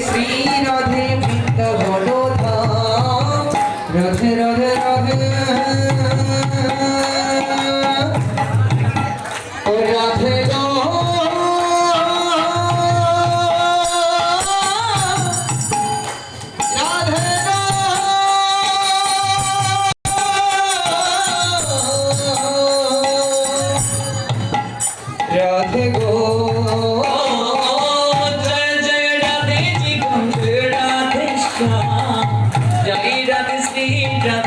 speak.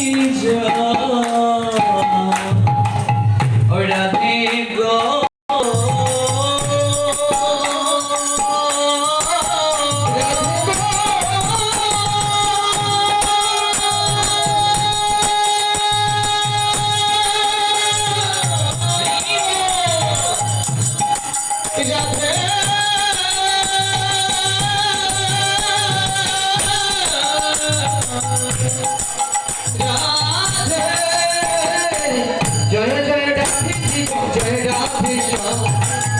in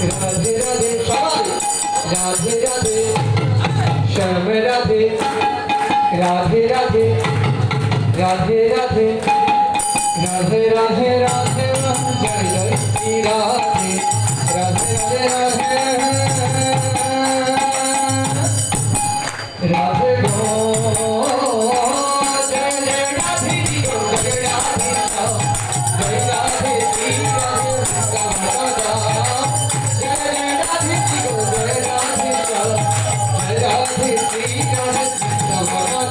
Radhe Radhe, সবাই। রাধে রাধে, শ্যাম রাধে রাধে রাধে রাধে রাধে রাধে রাধে রাধে জয় জয় Shri Radhe Radhe Radhe Radhe. Obrigado.